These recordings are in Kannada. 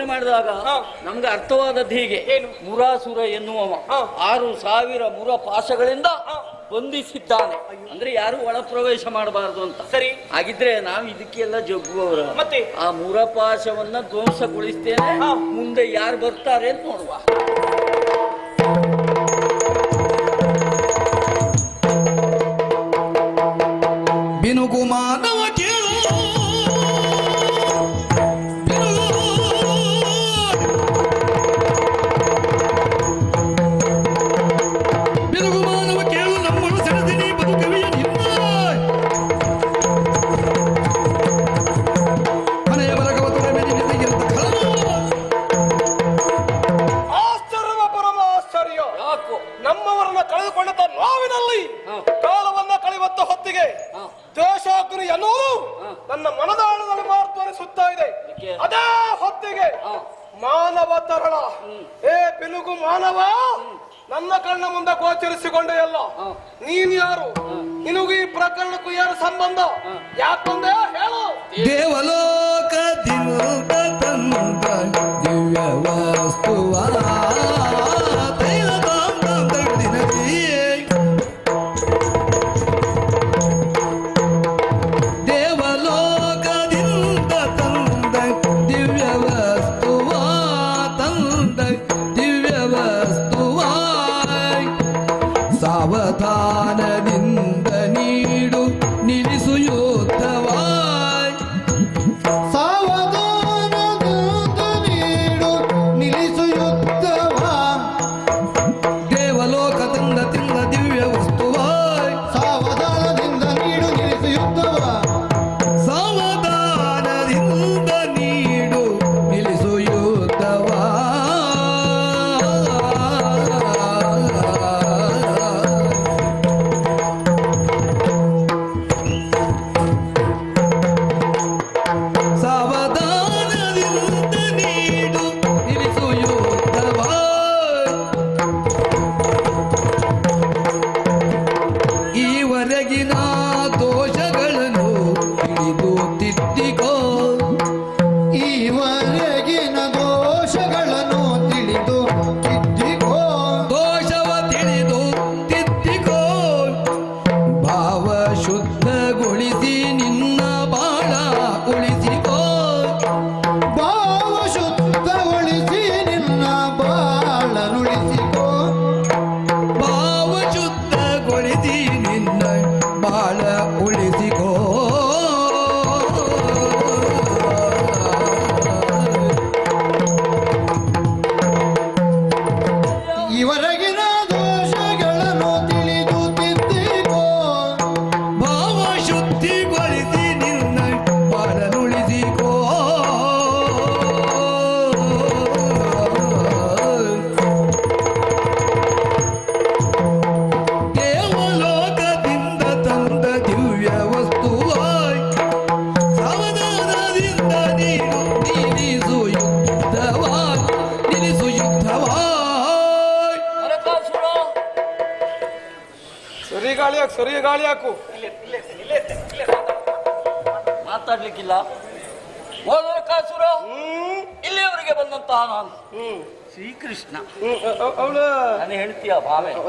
ಯೋಚನೆ ಮಾಡಿದಾಗ ನಮ್ಗೆ ಅರ್ಥವಾದದ್ದು ಹೀಗೆ. ಮುರಾಸುರ ಎನ್ನುವವ. ಆರು ಸಾವಿರ ಮುರ ಪಾಶಗಳಿಂದ ಬಂಧಿಸಿದ್ದಾನೆ. ಅಂದ್ರೆ ಯಾರು ಒಳ ಪ್ರವೇಶ ಮಾಡಬಾರದು ಅಂತ. ಸರಿ. ಹಾಗಿದ್ರೆ ನಾವು ಇದಕ್ಕೆಲ್ಲ ಜಗ್ಗುವವರು. ಮತ್ತೆ? ಆ ಮುರಪಾಶವನ್ನ ಧ್ವಂಸಗೊಳಿಸ್ತೇನೆ. ಮುಂದೆ ಯಾರು ಬರ್ತಾರೆ ಅಂತ ನೋಡುವ.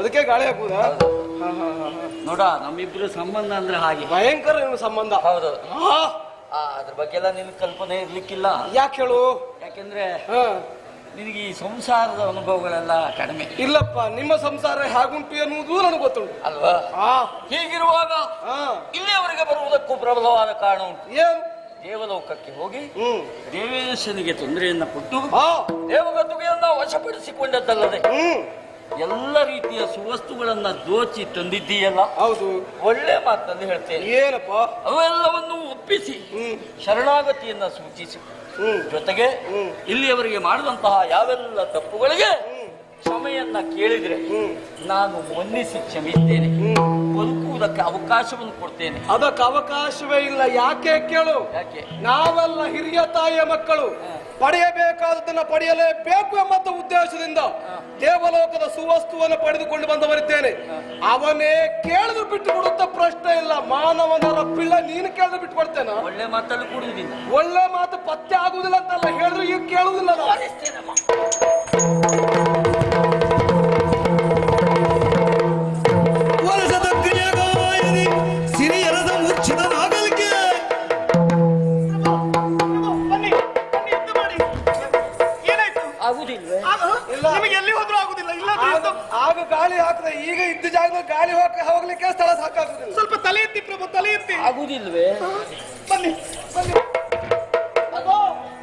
ಅದಕ್ಕೆ ಗಾಳಿ ಹಾಕುದ? ನೋಡ ನಮ್ಮಿಬ್ರು ಸಂಬಂಧ ಅಂದ್ರೆ ಹಾಗೆ. ಭಯಂಕರ ನಿಮ್ಮ ಸಂಬಂಧ. ಹೌದು. ಆ, ಅದ್ರ ಬಗ್ಗೆ ಎಲ್ಲ ನಿನ್ ಕಲ್ಪನೆ ಇರ್ಲಿಕ್ಕಿಲ್ಲ. ಯಾಕೆ ಹೇಳು? ಯಾಕೆಂದ್ರೆ ಹಾ. ನಿನಗೆ ಈ ಸಂಸಾರದ ಅನುಭವಗಳೆಲ್ಲ ಕಡಿಮೆ. ಇಲ್ಲಪ್ಪ ನಿಮ್ಮ ಸಂಸಾರ ಹೇಗುಂಟು ಎನ್ನುವುದು ನನಗೆ ಗೊತ್ತುಂಟು. ಅಲ್ವಾ? ಹಾ. ಹೀಗಿರುವಾಗ ಇಲ್ಲಿ ಇಲ್ಲಿಯವರೆಗೆ ಬರುವುದಕ್ಕೂ ಪ್ರಬಲವಾದ ಕಾರಣ ಉಂಟು. ಏನ್? ದೇವಲೋಕಕ್ಕೆ ಹೋಗಿ ದೇವೇಶನಿಗೆ ತೊಂದರೆಯನ್ನ ಕೊಟ್ಟು ಆ ದೇವಗತುಗೆಯನ್ನ ವಶಪಡಿಸಿಕೊಂಡದ್ದಲ್ಲದೆ ಎಲ್ಲ ರೀತಿಯ ಸುವಸ್ತುಗಳನ್ನ ದೋಚಿ ತಂದಿದ್ದೀಯಲ್ಲ? ಹೌದು. ಒಳ್ಳೆ ಮಾತನ್ನು ಹೇಳ್ತೇನೆ. ಏನಪ್ಪ? ಅವೆಲ್ಲವನ್ನು ಒಪ್ಪಿಸಿ ಶರಣಾಗತಿಯನ್ನ ಸೂಚಿಸಿ. ಜೊತೆಗೆ. ಇಲ್ಲಿಯವರೆಗೆ ಮಾಡಿದಂತಹ ಯಾವೆಲ್ಲ ತಪ್ಪುಗಳಿಗೆ ಕ್ಷಮೆಯನ್ನ ಕೇಳಿದ್ರೆ ನಾನು ಮನ್ನಿಸಿ ಕ್ಷಮಿಸ್ತೇನೆ. ಬದುಕುವುದಕ್ಕೆ ಅವಕಾಶವನ್ನು ಕೊಡ್ತೇನೆ. ಅದಕ್ಕೆ ಅವಕಾಶವೇ ಇಲ್ಲ. ಯಾಕೆ ಕೇಳು? ಯಾಕೆ? ನಾವೆಲ್ಲ ಹಿರಿಯ ತಾಯಿಯ ಮಕ್ಕಳು. ಪಡೆಯಬೇಕಾದದನ್ನ ಪಡೆಯಲೇಬೇಕು ಎಂಬ ಉದ್ದೇಶದಿಂದ ದೇವಲೋಕದ ಸುವಸ್ತುವನ್ನು ಪಡೆದುಕೊಂಡು ಬಂದವರಿದ್ದೇನೆ. ಅವನೇ ಕೇಳಿದ್ರು ಬಿಟ್ಟು ಕೊಡುತ್ತ ಪ್ರಶ್ನೆ ಇಲ್ಲ. ಮಾನವನರ ಪಿಳ್ಳ ನೀನು ಕೇಳಿದ್ರು ಬಿಟ್ಟು ಕೊಡ್ತೇನ ಒಳ್ಳೆ ಮಾತಲ್ಲಿ ಕೊಡುವುದಿಲ್ಲ. ಒಳ್ಳೆ ಮಾತು ಪತ್ತೆ ಆಗುದಿಲ್ಲ ಅಂತಲ್ಲ ಹೇಳಿದ್ರು ಈಗ ಕೇಳುವುದಿಲ್ಲ ಗಾಳಿ ಹೋಗಿ ಹೋಗ್ಲಿಕ್ಕೆ ಸ್ಥಳ ಸಾಕಾಗುದಿಲ್ಲ. ಸ್ವಲ್ಪ ತಲೆ ಎತ್ತಿ ಪ್ರಭು ತಲೆ ಎತ್ತಿ. ಆಗುದಿಲ್ವೇ? ಬನ್ನಿ ಬನ್ನಿ. ಅಲ್ಲ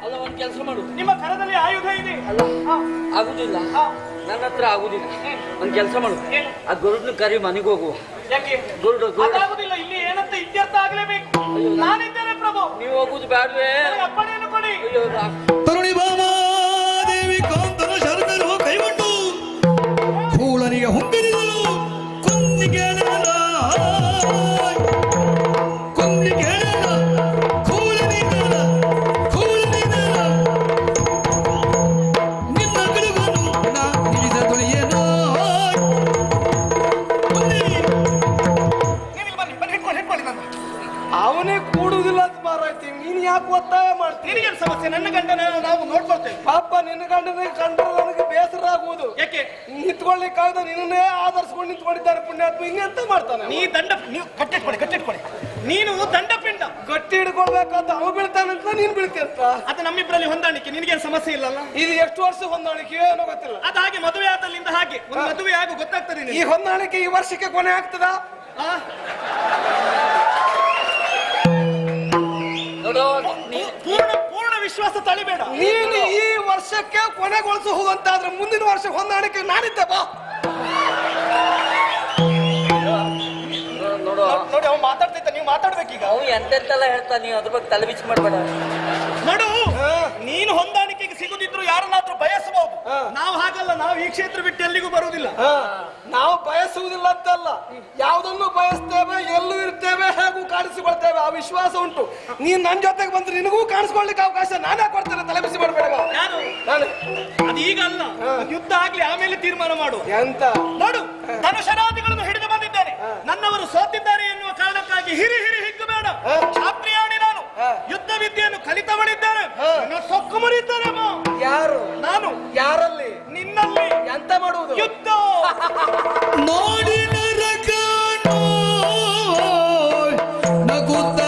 ಅಲ್ಲ ಒಂದ್ ಕೆಲಸ ಮಾಡು. ನಿಮ್ಮ ಕರದಲ್ಲಿ ಆಯುಧ ಇದೆ. ಅಲ್ಲ ಹಾ, ಆಗುದಿಲ್ಲ. ಹಾ. ನನ್ನ ಹತ್ರ ಆಗುದಿಲ್ಲ. ಒಂದ್ ಕೆಲಸ ಮಾಡು. ಏನು? ಆ ಗರುಡ್ನ ಕರಿ ಮನೆಗೆ ಹೋಗು ಯಾಕೆ? ಆಗುದಿಲ್ಲ ಗರುಡ. ಅದಾಗುದಿಲ್ಲ ಇಲ್ಲಿ ಏನಂತ ಇತ್ಯರ್ಥ ಆಗ್ಲೇಬೇಕು. ನಾನಿದ್ದೇನೆ ಪ್ರಭು. ನೀವು ಹೋಗುದು ಬ್ಯಾಡ್ವೇ? ನನಗೆ ಅಪ್ಪಣೆಯನ್ನು ಕೊಡಿ. ಅಯ್ಯೋ ರಾ- ತರುಣಿ ಭಾಮಾದೇವಿ ಮಾಡ್ತೀನಿ. ನಿನಗೇನು ಸಮಸ್ಯೆ? ನನ್ನ ಗಂಡನ ನಾವು ನೋಡ್ಕೊಳ್ತೇವೆ. ಪಾಪ ನಿನ್ನ ಗಂಡನ ಕಂಡ್ರೆ ನನಗೆ ಬೇಸರ ಆಗುವುದು. ಯಾಕೆ? ನಿಂತ್ಕೊಳ್ಳಿಕ್ಕಾಗದ ನಿನ್ನೇ ಆಧರಿಸ್ಕೊಂಡು ನಿಂತ್ಕೊಂಡಿದ್ದಾರೆ ಪುಣ್ಯಾತ್ಮ. ಇನ್ನೆಂತ ಮಾಡ್ತಾನೆ ನೀ ದಂಡ ನೀವು ಕಟ್ಟಿಟ್ಕೊಳ್ಳಿ ಕಟ್ಟಿಟ್ಕೊಳ್ಳಿ ನೀನು ದಂಡಪಿಂಡ ಗಟ್ಟಿ ಹಿಡ್ಕೊಳ್ಬೇಕಂತ ಅವ ಬೀಳ್ತಾನಂತ ನೀನ್ ಬೀಳ್ತೀಯಂತ ಅದು ನಮ್ಮಿಬ್ಬರಲ್ಲಿ ಹೊಂದಾಣಿಕೆ. ನಿನಗೇನು ಸಮಸ್ಯೆ ಇಲ್ಲಲ್ಲ? ಇದು ಎಷ್ಟು ವರ್ಷ ಹೊಂದಾಣಿಕೆ ಏನೋ ಗೊತ್ತಿಲ್ಲ. ಅದು ಹಾಗೆ ಮದುವೆ ಆದಲ್ಲಿಂದ ಹಾಗೆ. ಒಂದು ಮದುವೆ ಆಗು ಗೊತ್ತಾಗ್ತದೆ ಈ. ಹೊಂದಾಣಿಕೆ ಈ ವರ್ಷಕ್ಕೆ ಕೊನೆ ಆಗ್ತದ? ಆ? ನೋಡು ನೀ- ಪೂರ್ಣ ಪೂರ್ಣ ವಿಶ್ವಾಸ ತಳಿಬೇಡ. ನೀನು ಈ ವರ್ಷಕ್ಕೆ ಕೊನೆಗೊಳಿಸುವುದಂತಾದ್ರೆ ಮುಂದಿನ ವರ್ಷ ಹೊಂದಾಣಿಕೆ ನಾನಿದ್ದೆ ಬಾ. ನೋಡು, ನೋಡು ನೋಡಿ ಅವ್ನು ಮಾತಾಡ್ತಿದ್ದ ನೀವು ಮಾತಾಡ್ಬೇಕೀಗ. ಅವು ಎಂತೆಂತೆಲ್ಲ ಹೇಳ್ತಾ ನೀವು ಅದ್ರ ಬಗ್ಗೆ ತಲೆ ಬಿಚ್ಚಿ ಮಾಡ್ಬೇಡ. ನೋಡು ನೀನು ಹೊಂದಾಣಿಕೆಗೆ ಸಿಗುದಿದ್ರು ಯಾರನ್ನಾದ್ರೂ ಬಯಸಬಹುದು ನಾವು ಹಾಗಲ್ಲ ನಾವು ಈ ಕ್ಷೇತ್ರ ಬಿಟ್ಟು ಎಲ್ಲಿಗೂ ಬರುವುದಿಲ್ಲ. ನಾವು ಬಯಸುವುದಿಲ್ಲ ಅಂತಲ್ಲ ಯಾವುದನ್ನು ಬಯಸ್ತೇವೆ ಎಲ್ಲೂ ಇರ್ತೇವೆ ಹಾಗೂ ಕಾಣಿಸಿಕೊಳ್ತೇವೆ ಆ ವಿಶ್ವಾಸ ಉಂಟು. ನೀನ್ ನನ್ನ ಜೊತೆಗೆ ಬಂದ್ರೆ ನಿನಗೂ ಕಾಣಿಸ್ಕೊಳ್ಲಿಕ್ಕೆ ಅವಕಾಶ ನಾನೇ ಕೊಡ್ತೇನೆ ತಲೆ ಬಿಸಿ ಮಾಡಬೇಡ ನಾನು. ಈಗ ಅಲ್ಲ. ಯುದ್ಧ ಆಗ್ಲಿ ಆಮೇಲೆ ತೀರ್ಮಾನ ಮಾಡು. ಎಂತ? ನೋಡು ಧನುಷರಾದಿಗಳನ್ನು ಹಿಡಿದು ಬಂದಿದ್ದೇನೆ. ನನ್ನವರು ಸೋತಿದ್ದಾರೆ ಎನ್ನುವ ಕಾರಣಕ್ಕಾಗಿ ಹಿರಿ ಹಿರಿ ಹಿಗ್ಗು ಬೇಡ. ಛಾತ್ರಿಯಾಣಿ ನಾನು. ಯುದ್ಧ ವಿದ್ಯೆಯನ್ನು ಕಲಿತವಳಿದ್ದೇನೆ. ಸೊಕ್ಕು ಮುರಿತಾರೆ ಅಮ್ಮ. ಯಾರು? ನಾನು. ಯಾರಲ್ಲಿ? ನಿನ್ನಲ್ಲಿ ಎಂತ ಮಾಡುವುದು? ಯುದ್ಧ! ನೋಡಿ ನರಕ ನಗುತ್ತ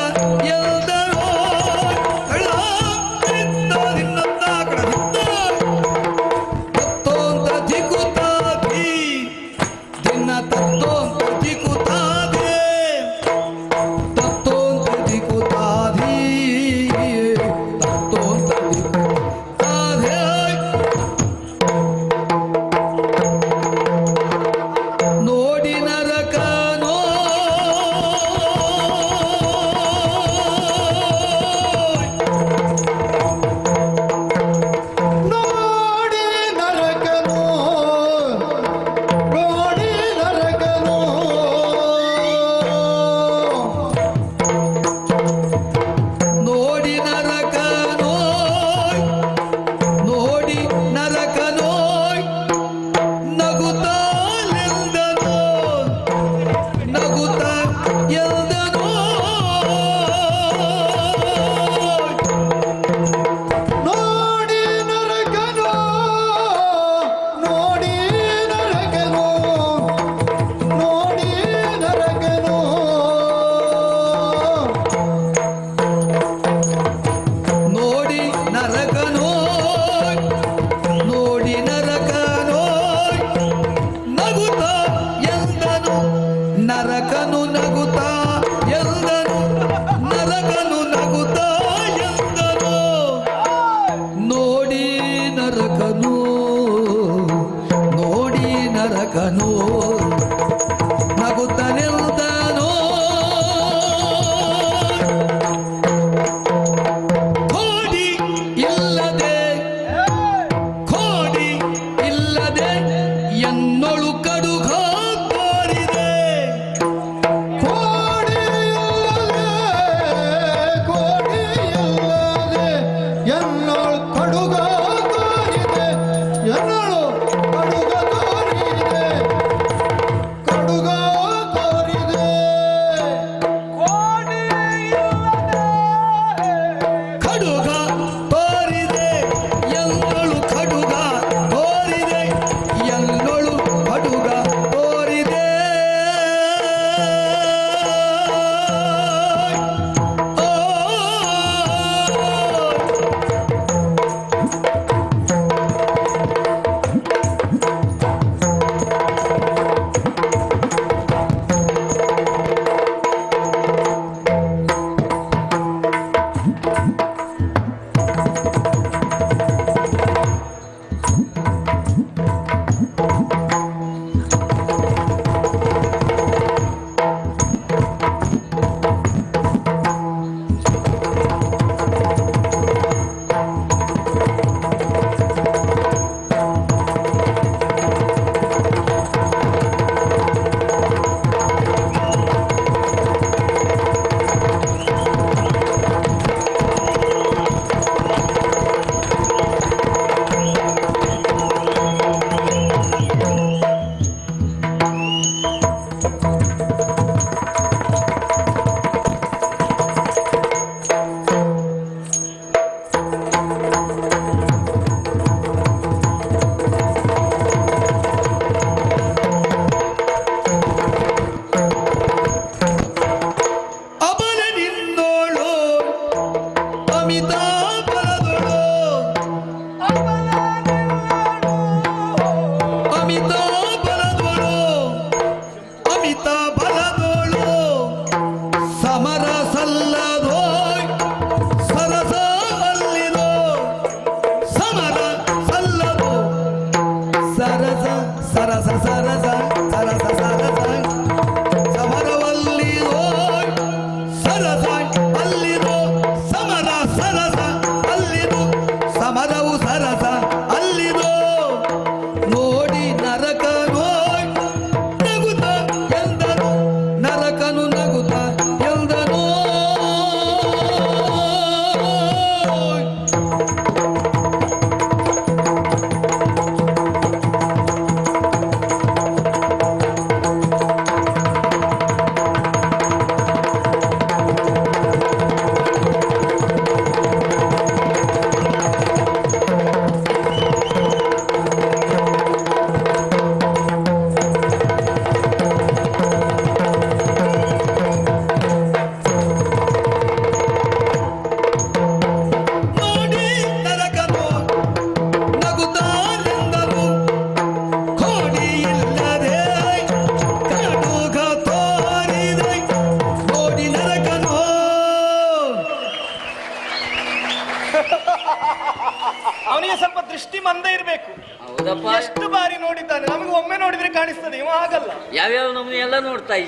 ನರಕನೋ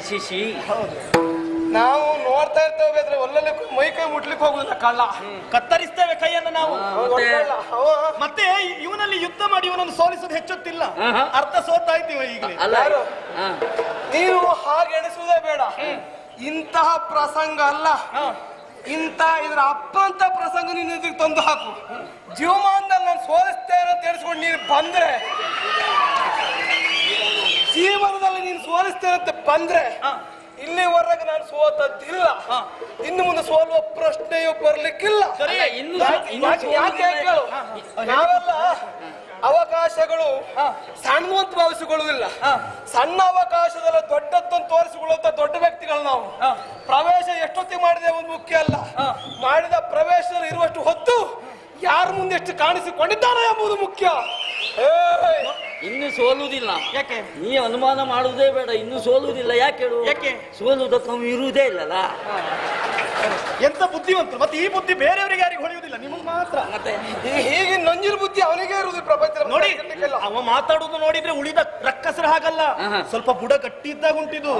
ಶಿಶಿ ನಾವು ನೋಡ್ತಾ ಇರ್ತೇವೆ ಒಲ್ಲಲ್ಲಿ ಮೈ ಕೈ ಮುಟ್ಲಿಕ್ಕೆ ಹೋಗುದಿಲ್ಲ ಕಳ್ಳ. ಕತ್ತರಿಸ್ತೇವೆ ಕೈಯನ್ನ ನಾವು. ಮತ್ತೆ? ಇವನಲ್ಲಿ ಯುದ್ಧ ಮಾಡಿ ಇವನನ್ನು ಸೋಲಿಸೋದು ಹೆಚ್ಚುತ್ತಿಲ್ಲ. ಅರ್ಥ ಸೋತಾ ಇದ್ದೀವ ಈಗ ನೀವು ಹಾಗೆ ಎಣಿಸುವುದೇ ಬೇಡ. ಇಂತಹ ಪ್ರಸಂಗ ಅಲ್ಲ. ಇಂತ ಇದ್ರ ಅಪ್ಪ ಅಂತ ಪ್ರಸಂಗ ನೀನು ತಂದು ಹಾಕು. ಜೀವಮಾನದಲ್ಲಿ ನಾನು ಸೋಲಿಸ್ತೇನೆ ಅಂತ ಎಣಿಸ್ಕೊಂಡು ನೀನು ಬಂದ್ರೆ ಜೀವನದಲ್ಲಿ ನೀನು ಸೋಲಿಸ್ತೇನೆ ಅಂತ ಬಂದ್ರೆ ಇಲ್ಲಿವರೆಗೆ ನಾನು ಸೋತದ್ದಿಲ್ಲ. ಇನ್ನು ಮುಂದೆ ಸೋಲುವ ಪ್ರಶ್ನೆಯೂ ಬರ್ಲಿಕ್ಕಿಲ್ಲ. ನಾವೆಲ್ಲ ಅವಕಾಶಗಳು ಸಣ್ಣ ಅಂತ ಭಾವಿಸಿಕೊಳ್ಳುವುದಿಲ್ಲ. ಸಣ್ಣ ಅವಕಾಶದಲ್ಲ ದೊಡ್ಡದ್ದನ್ನು ತೋರಿಸಿಕೊಳ್ಳುವಂತ ದೊಡ್ಡ ವ್ಯಕ್ತಿಗಳು ನಾವು. ಪ್ರವೇಶ ಎಷ್ಟೊತ್ತಿಗೆ ಮಾಡಿದೆ ಒಂದು ಮುಖ್ಯ ಅಲ್ಲ. ಮಾಡಿದ ಪ್ರವೇಶದಲ್ಲಿ ಇರುವಷ್ಟು ಹೊತ್ತು ಯಾರ ಮುಂದೆ ಎಷ್ಟು ಕಾಣಿಸಿಕೊಂಡಿದ್ದಾರೆ ಎಂಬುದು ಮುಖ್ಯ! ಇನ್ನು ಸೋಲುವುದಿಲ್ಲ. ಯಾಕೆ? ನೀ ಅನುಮಾನ ಮಾಡುವುದೇ ಬೇಡ ಇನ್ನು ಸೋಲುವುದಿಲ್ಲ. ಯಾಕೆ ಹೇಳು? ಯಾಕೆ? ಸೋಲುವುದಕ್ಕೆ ನಾವು ಇರುವುದೇ ಇಲ್ಲಲ್ಲ. ಎಂತ ಬುದ್ಧಿವಂತರು ಮತ್ತೆ ಈ ಬುದ್ಧಿ ಬೇರೆಯವರಿಗೆ ಯಾರಿಗೆ ಹೊಳೆಯುವುದಿಲ್ಲ ನಿಮಗೆ ಮಾತ್ರ. ಮತ್ತೆ? ಹೀಗೆ ನಂಜಿನ ಬುದ್ಧಿ ಅವನಿಗೆ ಇರುವುದು ಈ ಪ್ರಪಂಚದಲ್ಲಿ ನೋಡಿ. ಅವ ಮಾತಾಡುದು ನೋಡಿದ್ರೆ ಉಳಿದ ರಕ್ಕಸರ ಹಾಗಲ್ಲ. ಸ್ವಲ್ಪ ಬುಡ ಗಟ್ಟಿ ಇದ್ದಾಗ ಉಂಟಿದು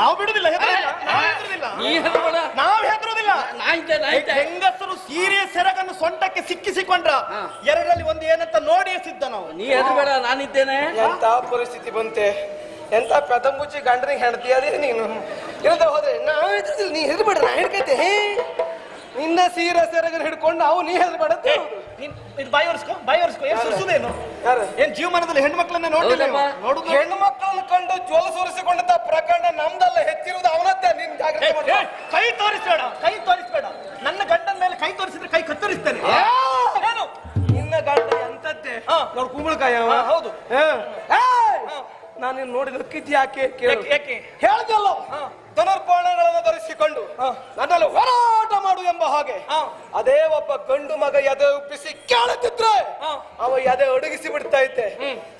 ನಾವು ಬಿಡುದಿಲ್ಲ ಹೆದರುದಿಲ್ಲ. ನಾವು ನೀ ಹೆದರ್ಬೇಡ. ನಾವು ಹೆದರುದಿಲ್ಲ. ಹೆಂಗಸರು ಸೀರೆ ಸೆರಗನ್ನು ಸೊಂಟಕ್ಕೆ ಸಿಕ್ಕಿಸಿಕೊಂಡ್ರ ಎರಡರಲ್ಲಿ ಒಂದು ಏನಂತ ನೋಡಿ ಸಿದ್ದ ನಾವು. ನೀ ಹೆದರ್ಬೇಡ ನಾನಿದ್ದೇನೆ ಎಂತ ಪರಿಸ್ಥಿತಿ ಬಂತೆ? ಎಂತ ಪ್ರಥಮುಚ್ಚಿ ಗಂಡನಿಗೆ ಹೆಂಡತಿ ಅದೇ ನೀನು? ಇಲ್ಲದ ಹೋದ್ರೆ ನಾ ಹೆದ್ರುದಿಲ್ಲ, ನೀ ಹೆದ್ರಬೇಡ ನಾ ಹಿಡ್ಕೈತೆ ನಿನ್ನ ಸೀರೆ ಸೆರಗನ ಹಿಡ್ಕೊಂಡು ನಾವು ನೀ ಹೇಳ್ ಅಂತ ಏ, ಹೇಳುದು. ನೀನ್ ಇದು ಬಾಯಿ ಒರೆಸ್ಕೊ ಬಾಯಿ ಒರೆಸ್ಕೊ ಏನ್ ಸುರ್ಸುದೇನು ಯಾರು? ಏನ್ ಜೀವಮಾನದಲ್ಲಿ ಹೆಣ್ಣು ಮಕ್ಕಳನ್ನ ನೋಡಿಲ್ಲ. ನೋಡುದು ಹೆಣ್ಣು ಮಕ್ಕಳನ್ನ ಕಂಡು ಜೋಲ ಸುರಿಸಿಕೊಂಡಂತ ಪ್ರಕರಣ ನಮ್ದಲ್ಲ ಹೆಚ್ಚಿರುವುದು ಅವನತ್ತೆ ನಿನ್ ಜಾಗೃತಿ ಜಾಗ್ರತೆ ಏ, ಮಾಡ್ಕೊ. ಕೈ ತೋರಿಸ್ಬೇಡ ಕೈ ತೋರಿಸ್ಬೇಡ ನನ್ನ ಗಂಡನ ಮೇಲೆ ಕೈ ತೋರಿಸಿದ್ರೆ ಕೈ ಕತ್ತರಿಸ್ತೇನೆ! ಏನು ನಿನ್ನ ಗಂಡ ಎಂತದ್ದೆ ಹಾ. ನೋಡ್ ಕುಂಬಳಕಾಯ ಅವ. ಹಾ, ಹೌದು. ಹಾ. ನಾನು ನಿನ್ನ ನೋಡಿ ನಕ್ಕಿದ್ ಯಾಕೆ ಕೇಳು ಯಾಕೆ- ಯಾಕೆ? ಹೇಳ್ದಲ್ಲ ಧನುರ್ಬಾಣಗಳನ್ನು ಧರಿಸಿಕೊಂಡು ನನ್ನಲ್ಲಿ ಹೋರಾಟ ಮಾಡು ಎಂಬ ಹಾಗೆ ಅದೇ ಒಬ್ಬ ಗಂಡು ಮಗ ಎದೆ ಉಬ್ಬಿಸಿ ಕೇಳುತ್ತಿದ್ರೆ ಅವ ಎದೆ ಒಡಗಿಸಿ ಬಿಡ್ತಾ ಇದ್ದೆ.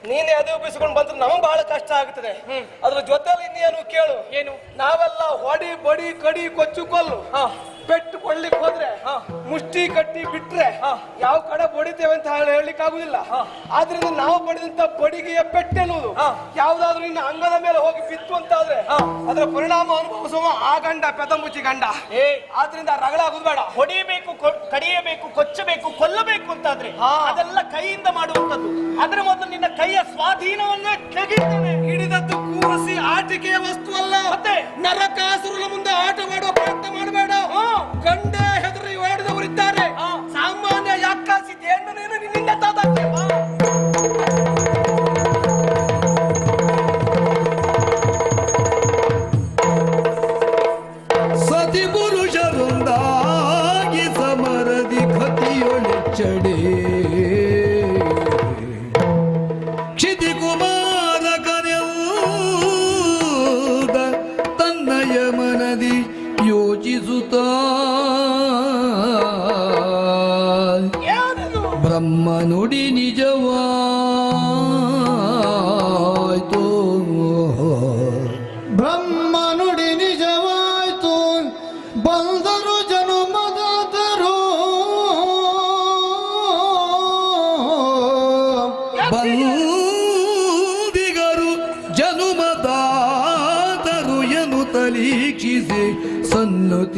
ನೀನ್ ಎದೆ ಉಬ್ಬಿಸಿಕೊಂಡು ಬಂದ್ರೆ ನಮಗೆ ಬಹಳ ಕಷ್ಟ ಆಗುತ್ತದೆ ಅದ್ರ ಜೊತೆಲಿ ಇನ್ನೇನು ಕೇಳು? ಏನು? ನಾವೆಲ್ಲ ಹೊಡಿ ಬಡಿ ಕಡಿ ಕೊಚ್ಚು ಕೊಲ್ಲು ಪೆಟ್ಟು ಕೊಡ್ಲಿಕ್ಕೆ ಹೋದ್ರೆ ಮುಷ್ಟಿ ಕಟ್ಟಿ ಬಿಟ್ರೆ ಯಾವ ಕಡೆ ಬಡಿತೇವೆ ಅಂತ ಹೇಳಲಿಕ್ಕೆ ಆಗುದಿಲ್ಲ. ಆದ್ರಿಂದ ನಾವು ಬಡಿದಂತ ಬಡಿಗೆಯ ಪೆಟ್ಟೆನ್ನುವುದು ಯಾವ್ದಾದ್ರು ನಿನ್ನ ಅಂಗದ ಮೇಲೆ ಹೋಗಿ ಬಿತ್ತು ಅಂತಾದ್ರೆ ಅದರ ಪರಿಣಾಮ ಅನುಭವಿಸುವ ಆ ಗಂಡ ಪೆದಂಬುಚಿ ಗಂಡ. ಏ. ಆದ್ರಿಂದ ರಗಳ ಆಗುದು ಬೇಡ ಹೊಡಿಬೇಕು ಕೊ- ಕಡಿಯಬೇಕು ಕೊಚ್ಚಬೇಕು ಕೊಲ್ಲಬೇಕು ಅಂತಾದ್ರೆ ಅದೆಲ್ಲ ಕೈಯಿಂದ ಮಾಡುವಂತದ್ದು ಅದರ ಮೊದಲು ನಿನ್ನ ಕೈಯ ಸ್ವಾಧೀನವನ್ನೇ ತೆಗಿತೇನೆ ಹಿಡಿದದ್ದು ಕೂರಿಸಿ ಆಟಿಕೆಯ ವಸ್ತು ಅಲ್ಲ. ಮತ್ತೆ? ನರಕಾಸುರನ ಮುಂದೆ ಆಟ ಮಾಡುವ ಪ್ರಯತ್ನ ಮಾಡಬೇಡ. ಗಂಡ ಹೆದರಿ ಓಡಿದವರಿದ್ದಾರೆ ಸಾಮಾನ್ಯ ಯಾಕಾಸಿದ್ದೆ ಹೆಣ್ಣು ನೀನು ನಿನ್ನಿಂದ ತಾದಾಗ್ತೇ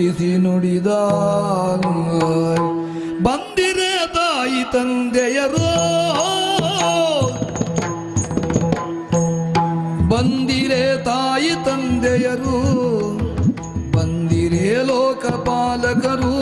ಸನ್ನತಿಸಿ ನುಡಿದ ಬಂದಿರೆ ತಾಯಿ ತಂದೆಯರು. ಬಂದಿರೆ ತಾಯಿ ತಂದೆಯರು. ಬಂದಿರೆ ಲೋಕಪಾಲಕರು.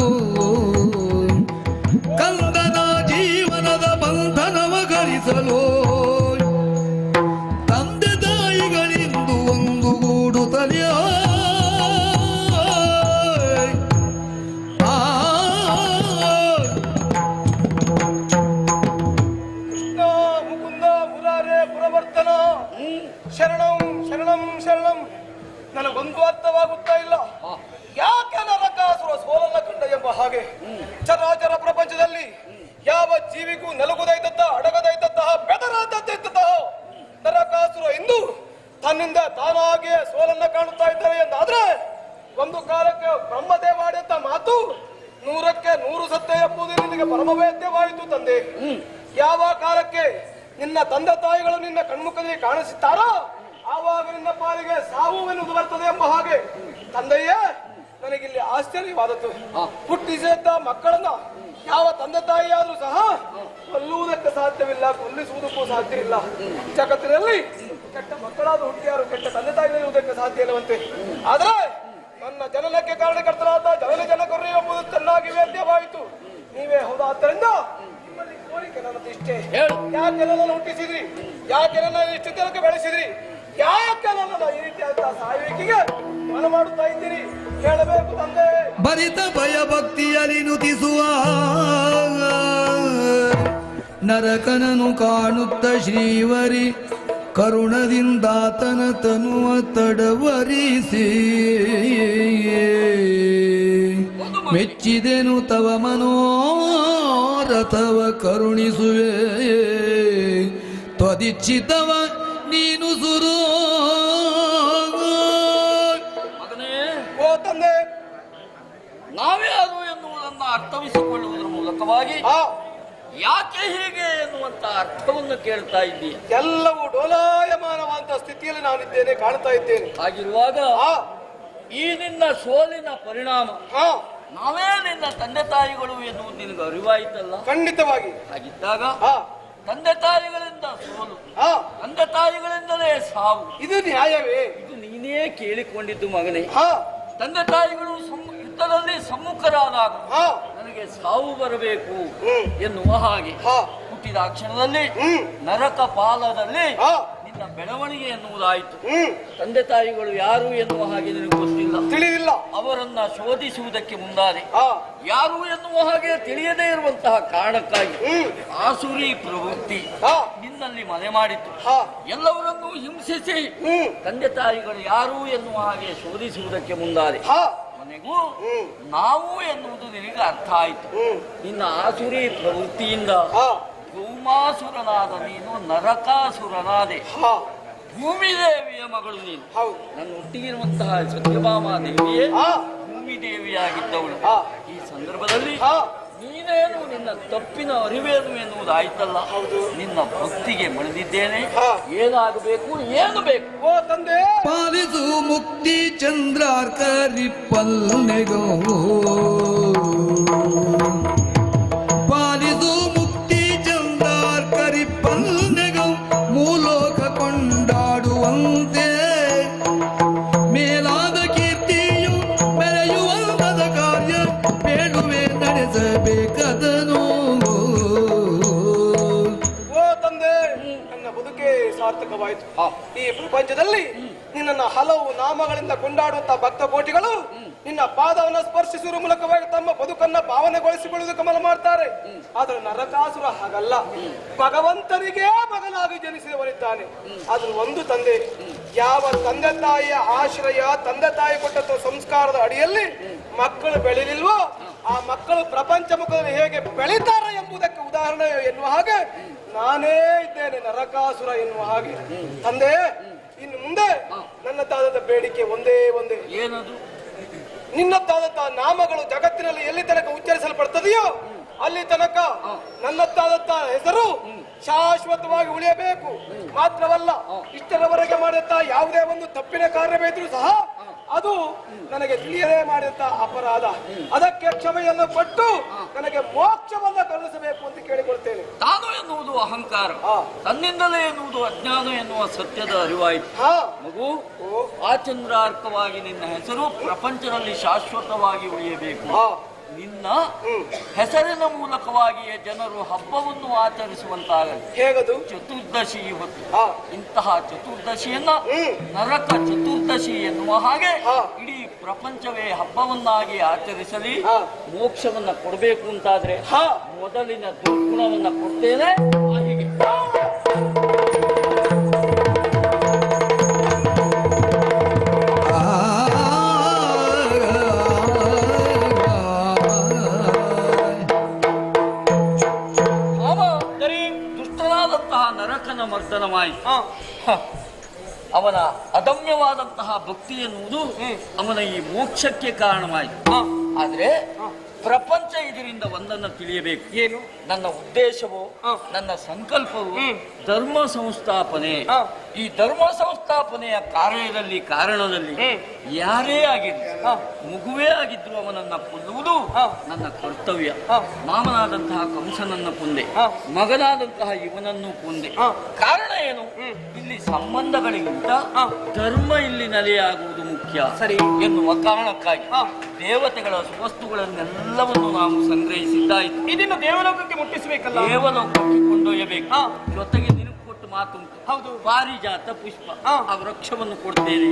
ಎಂಬ ಹಾಗೆ ಚರಾಚರ ಪ್ರಪಂಚದಲ್ಲಿ ಯಾವ ಜೀವಿಗೂ ನಲುಗುದೈತತ್ತ ಅಡಗದೈತಂತಹ ಬೆದರಾದಂತಹ ನರಕಾಸುರ ಇಂದು ತನ್ನಿಂದ ತಾನಾಗಿಯೇ ಸೋಲನ್ನ ಕಾಣುತ್ತಾ ಇದ್ದಾರೆ ಎಂದಾದ್ರೆ ಒಂದು ಕಾಲಕ್ಕೆ ಬ್ರಹ್ಮದೇವ ಆಡಿದಂತ ಮಾತು ನೂರಕ್ಕೆ ನೂರು ಸತ್ಯ ಎಂಬುದು ನಿನಗೆ ಪರಮವೇದ್ಯವಾಯಿತು ತಂದೆ. ಯಾವ ಕಾಲಕ್ಕೆ ನಿನ್ನ ತಂದೆ ತಾಯಿಗಳು ನಿನ್ನ ಕಣ್ಮುಖದಲ್ಲಿ ಕಾಣಿಸುತ್ತಾರೋ ಆವಾಗ ನಿನ್ನ ಪಾಲಿಗೆ ಸಾವು ಎನ್ನುವುದು ಬರ್ತದೆ ಎಂಬ ಹಾಗೆ ತಂದೆಯೇ ನನಗಿಲ್ಲಿ ಆಶ್ಚರ್ಯವಾದದ್ದು. ಹುಟ್ಟಿಸಿದ ಮಕ್ಕಳನ್ನ ಯಾವ ತಂದೆ ತಾಯಿಯಾದ್ರೂ ಸಹ ಕೊಲ್ಲುವುದಕ್ಕೆ ಸಾಧ್ಯವಿಲ್ಲ ಕೊಲ್ಲಿಸುವುದಕ್ಕೂ ಸಾಧ್ಯವಿಲ್ಲ. ಜಗತ್ತಿನಲ್ಲಿ ಕೆಟ್ಟ ಮಕ್ಕಳಾದ ಹುಟ್ಟಿಯಾರು ಕೆಟ್ಟ ತಂದೆ ತಾಯಿರುವುದಕ್ಕೆ ಸಾಧ್ಯ ಇಲ್ಲವಂತೆ. ಆದ್ರೆ ನನ್ನ ಜನನಕ್ಕೆ ಕಾರಣಕರ್ತರಾದ ಜನನ ಜನಕರು ಎಂಬುದು ಚೆನ್ನಾಗಿ ವೇದ್ಯವಾಯಿತು. ನೀವೇ ಹೌದಾದ್ದರಿಂದ ನಿಮ್ಮಲ್ಲಿ ಕೋರಿಕೆ ನನ್ನದು ಇಷ್ಟೇ. ಯಾಕೆ ಹುಟ್ಟಿಸಿದ್ರಿ? ಯಾಕೆ ನನ್ನ ಇಷ್ಟು ಜನಕ್ಕೆ ಬೆಳೆಸಿದ್ರಿ? ಯಾಕೆ ನನ್ನನ್ನು ಈ ರೀತಿಯಾದ ಸಾಯುವಿಕೆಗೆ ಮನ ಮಾಡುತ್ತಾ ಇದ್ದೀರಿ? ಹೇಳಬೇಕು ತಂದೆ. ಭರಿತ ಭಯ ಭಕ್ತಿಯಲ್ಲಿ ನುತಿಸುವ ನರಕನನು ಕಾಣುತ್ತ ಶ್ರೀವರಿ ಕರುಣದಿಂದಾತನ ತನುವ ತಡವರಿಸಿ. ಮೆಚ್ಚಿದೆನು ತವ ಮನೋರಥವ ಕರುಣಿಸುವೆ ತ್ವದಿಚ್ಛಿತವ ನೀನು ಸುರು. ಓ ತಂದೆ ನಾವೇ ಅದು ಎನ್ನುವುದನ್ನು ಅರ್ಥವಿಸಿಕೊಳ್ಳುವುದರ ಮೂಲಕವಾಗಿ ಯಾಕೆ ಹೀಗೆ ಎನ್ನುವಂತ ಅರ್ಥವನ್ನು ಕೇಳ್ತಾ ಇದ್ದೀಯ? ಎಲ್ಲವೂ ಡೋಲಾಯಮಾನವಾದ ಸ್ಥಿತಿಯಲ್ಲಿ ನಾನಿದ್ದೇನೆ ಕಾಣ್ತಾ ಇದ್ದೇನೆ. ಹಾಗಿರುವಾಗ ಈ ನಿನ್ನ ಸೋಲಿನ ಪರಿಣಾಮ ನಾವೇ ನಿನ್ನ ತಂದೆ ತಾಯಿಗಳು ಎನ್ನುವುದು ನಿನಗೆ ಅರಿವಾಯಿತಲ್ಲ? ಖಂಡಿತವಾಗಿ. ಹಾಗಿದ್ದಾಗ ತಂದೆ ತಾಯಿಗಳಿಂದ ಸೋಲು ತಂದೆ ತಾಯಿಗಳಿಂದಲೇ ಸಾವು. ಇದು ನ್ಯಾಯವೇ? ಇದು ನೀನೇ ಕೇಳಿಕೊಂಡಿದ್ದು ಮಗನೇ. ತಂದೆ ತಾಯಿಗಳು ಯುದ್ಧದಲ್ಲಿ ಸಮ್ಮುಖರಾದಾಗ ನನಗೆ ಸಾವು ಬರಬೇಕು. ಎನ್ನುವ ಹಾಗೆ. ಹುಟ್ಟಿದ ಕ್ಷಣದಲ್ಲಿ ಹ್ಮ್. ನರಕ ಪಾಲದಲ್ಲಿ ನಿನ್ನ ಬೆಳವಣಿಗೆ ಎನ್ನುವುದಾಯಿತು. ತಂದೆ ತಾಯಿಗಳು ಯಾರು ಎನ್ನುವ ಹಾಗೆ ನಿನಗೆ ಗೊತ್ತಿಲ್ಲ. ತಿಳಿದಿಲ್ಲ. ಅವರನ್ನ ಶೋಧಿಸುವುದಕ್ಕೆ ಮುಂದಾದೆ. ಯಾರು ಎನ್ನುವ ಹಾಗೆ ತಿಳಿಯದೇ ಇರುವಂತಹ ಕಾರಣಕ್ಕಾಗಿ ಆಸುರಿ ಪ್ರವೃತ್ತಿ ನಿನ್ನಲ್ಲಿ ಮನೆ ಮಾಡಿತ್ತು ಎಲ್ಲವರನ್ನು ಹಿಂಸಿಸಿ ತಂದೆ ತಾಯಿಗಳು ಯಾರು ಎನ್ನುವ ಹಾಗೆ ಶೋಧಿಸುವುದಕ್ಕೆ ಮುಂದಾದೆ. ಹಾ ಕೊನೆಗೂ ನಾವು ಎನ್ನುವುದು ನಿನಗೆ ಅರ್ಥ ಆಯಿತು. ನಿನ್ನ ಆಸುರಿ ಪ್ರವೃತ್ತಿಯಿಂದ ಭೂಮಾಸುರನಾದ ನೀನು ನರಕಾಸುರನಾದೆ. ಭೂಮಿದೇವಿಯ ಭೂಮಿ ದೇವಿಯ ಮಗಳು ನೀನು. ಹೌದು. ನನ್ನ ಒಟ್ಟಿಗಿರುವಂತಹ ಸತ್ಯಭಾಮ ದೇವಿಯೇ ಭೂಮಿದೇವಿಯಾಗಿದ್ದವಳು. ಭೂಮಿ ದೇವಿಯಾಗಿದ್ದವಳು ಹಾ. ಈ ಸಂದರ್ಭದಲ್ಲಿ ಹಾ. ನೀನೇನು ನಿನ್ನ ತಪ್ಪಿನ ಅರಿವೇನು ಎನ್ನುವುದಾಯ್ತಲ್ಲ. ಹೌದು. ನಿನ್ನ ಭಕ್ತಿಗೆ ಮಣಿದಿದ್ದೇನೆ. ಏನಾಗಬೇಕು ಏನು ಬೇಕು ಓ ತಂದೆ. ಪಾಲಿಸು ಮುಕ್ತಿ ಚಂದ್ರಾರ್ಕರಿಪ್ಪಲ್ನೆಗೋ ಪಾಲಿಸು ನಡೆಸಬೇಕದನು ಓ ತಂದೆ ನನ್ನ ಬದುಕೆ ಸಾರ್ಥಕವಾಯಿತು. ಈ ಪ್ರಪಂಚದಲ್ಲಿ ನಿನ್ನ ಹಲವು ನಾಮಗಳಿಂದ ಕೊಂಡಾಡುವಂತ ಭಕ್ತ ಕೋಟಿಗಳು ನಿನ್ನ ಪಾದವನ್ನು ಸ್ಪರ್ಶಿಸುವ ಮೂಲಕವಾಗಿ ತಮ್ಮ ಬದುಕನ್ನ ಭಾವನೆಗೊಳಿಸಿಕೊಳ್ಳುವುದು ಕಮಲ ಮಾಡ್ತಾರೆ. ಆದ್ರೆ ನರಕಾಸುರ ಹಾಗಲ್ಲ. ಭಗವಂತನಿಗೆ ಮಗನಾಗಿ ಜನಿಸಿದವನಿದ್ದಾನೆ. ಅದು ಒಂದು ತಂದೆ ಯಾವ ತಂದೆ ತಾಯಿಯ ಆಶ್ರಯ ತಂದೆ ತಾಯಿ ಕೊಟ್ಟ ಸಂಸ್ಕಾರದ ಅಡಿಯಲ್ಲಿ ಮಕ್ಕಳು ಬೆಳಿಲಿಲ್ವೋ ಆ ಮಕ್ಕಳು ಪ್ರಪಂಚ ಮುಖದಲ್ಲಿ ಹೇಗೆ ಬೆಳೀತಾರೆ ಎಂಬುದಕ್ಕೆ ಉದಾಹರಣೆ ಎನ್ನುವ ಹಾಗೆ ನಾನೇ ಇದ್ದೇನೆ ನರಕಾಸುರ ಎನ್ನುವ ಹಾಗೆ. ತಂದೆ ಇನ್ನು ಮುಂದೆ ನನ್ನದಾದ ಬೇಡಿಕೆ ಒಂದೇ ಒಂದೇ. ಏನದು? ನಿನ್ನದ್ದಾದಂತಹ ನಾಮಗಳು ಜಗತ್ತಿನಲ್ಲಿ ಎಲ್ಲಿ ತನಕ ಉಚ್ಚರಿಸಲ್ಪಡ್ತದೆಯೋ ಅಲ್ಲಿ ತನಕ ನನ್ನದ್ದಾದಂತಹ ಹೆಸರು ಶಾಶ್ವತವಾಗಿ ಉಳಿಯಬೇಕು. ಮಾತ್ರವಲ್ಲ ಇಷ್ಟರವರೆಗೆ ಮಾಡುತ್ತಾ ಯಾವುದೇ ಒಂದು ತಪ್ಪಿನ ಕಾರ್ಯವಿದ್ರೂ ಸಹ ಅದು ನನಗೆ ತಿಳಿಯದೇ ಮಾಡಿದಂತ ಅಪರಾಧ. ಅದಕ್ಕೆ ಕ್ಷಮೆಯನ್ನು ಕೊಟ್ಟು ನನಗೆ ಮೋಕ್ಷವನ್ನು ಕರುಣಿಸಬೇಕು ಅಂತ ಕೇಳಿಕೊಳ್ತೇನೆ. ತಾನು ಎನ್ನುವುದು ಅಹಂಕಾರ. ತನ್ನಿಂದಲೇ ಎನ್ನುವುದು ಅಜ್ಞಾನ ಎನ್ನುವ ಸತ್ಯದ ಅರಿವಾಯಿತು. ಮಗು ಓ. ಆಚಂದ್ರಾರ್ಕವಾಗಿ ನಿನ್ನ ಹೆಸರು ಪ್ರಪಂಚದಲ್ಲಿ ಶಾಶ್ವತವಾಗಿ ಉಳಿಯಬೇಕು. ನಿನ್ನ ಹೆಸರಿನ ಮೂಲಕವಾಗಿಯೇ ಜನರು ಹಬ್ಬವನ್ನು ಆಚರಿಸುವಂತಾಗಲಿ. ಹೇಗದು? ಚತುರ್ದಶಿ ಇವತ್ತು. ಇಂತಹ ಚತುರ್ದಶಿಯನ್ನ ನರಕ ಚತುರ್ದಶಿ ಎನ್ನುವ ಹಾಗೆ. ಇಡೀ ಪ್ರಪಂಚವೇ ಹಬ್ಬವನ್ನಾಗಿ ಆಚರಿಸಲಿ. ಮೋಕ್ಷವನ್ನ ಕೊಡಬೇಕು ಅಂತಾದ್ರೆ ಮೊದಲಿನ ದುರ್ಗುಣವನ್ನ ಕೊಡ್ತೇನೆ ಅವನ ಅದಮ್ಯವಾದಂತಹ ಭಕ್ತಿ ಎನ್ನುವುದು ಅವನ ಈ ಮೋಕ್ಷಕ್ಕೆ ಕಾರಣವಾಯಿತು. ಆದ್ರೆ ಪ್ರಪಂಚ ಇದರಿಂದ ಒಂದನ್ನು ತಿಳಿಯಬೇಕು. ಏನು? ನನ್ನ ಉದ್ದೇಶವು? ನನ್ನ ಸಂಕಲ್ಪವು. ಧರ್ಮ ಸಂಸ್ಥಾಪನೆ. ಈ ಧರ್ಮ ಸಂಸ್ಥಾಪನೆಯ ಕಾರ್ಯದಲ್ಲಿ ಕಾರಣದಲ್ಲಿ. ಯಾರೇ ಹ. ಮಗುವೇ ಆಗಿದ್ರು ಅವನನ್ನ ಕೊಲ್ಲುವುದು ನನ್ನ ಕರ್ತವ್ಯ. ಮಾಮನಾದಂತಹ ಕಂಸನನ್ನ ಕೊಂದೆ. ಮಗನಾದಂತಹ ಇವನನ್ನು ಕೊಂದೆ. ಕಾರಣ ಏನು? ಇಲ್ಲಿ ಸಂಬಂಧಗಳಿಗಿಂತ. ಧರ್ಮ ಇಲ್ಲಿ ನೆಲೆಯಾಗುವುದು ಮುಖ್ಯ ಸರಿ. ಎನ್ನುವ ಕಾರಣಕ್ಕಾಗಿ ದೇವತೆಗಳ ವಸ್ತುಗಳನ್ನೆಲ್ಲವನ್ನು ನಾವು ಸಂಗ್ರಹಿಸಿದ್ದಾಯಿತು. ಇದನ್ನು ದೇವಲೋಕಕ್ಕೆ ಮುಟ್ಟಿಸಬೇಕಲ್ಲ? ದೇವಲೋಕಕ್ಕೆ ಕೊಂಡೊಯ್ಯಬೇಕು. ಜೊತೆಗೆ ಮಾತುಂಟು ಹೌದು. ಪಾರಿಜಾತ ಪುಷ್ಪ. ಆ ವೃಕ್ಷವನ್ನು ಕೊಡ್ತೇನೆ.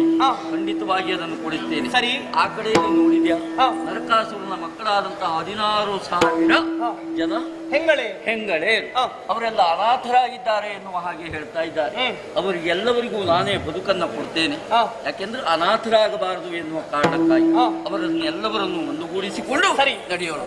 ಖಂಡಿತವಾಗಿ ಅದನ್ನು ಕೊಡುತ್ತೇನೆ ಸರಿ. ಆ ಕಡೆ ನೋಡಿದ್ಯಾ. ನರಕಾಸುರನ ಮಕ್ಕಳಾದಂತಹ ಹದಿನಾರು ಸಾವಿರ ಜನ ಹೆಂಗಳೆ ಹೆಂಗಳೆ. ಅವರೆಲ್ಲ ಅನಾಥರಾಗಿದ್ದಾರೆ ಎನ್ನುವ ಹಾಗೆ ಹೇಳ್ತಾ ಇದ್ದಾರೆ. ಅವರಿಗೆಲ್ಲವರಿಗೂ ನಾನೇ ಬದುಕನ್ನ ಕೊಡ್ತೇನೆ. ಯಾಕೆಂದ್ರೆ ಅನಾಥರಾಗಬಾರದು ಎನ್ನುವ ಕಾರಣಕ್ಕಾಗಿ ಅವರನ್ನು ಎಲ್ಲವರನ್ನು ಒಂದುಗೂಡಿಸಿಕೊಂಡು ಸರಿ. ನಡೆಯೋಣ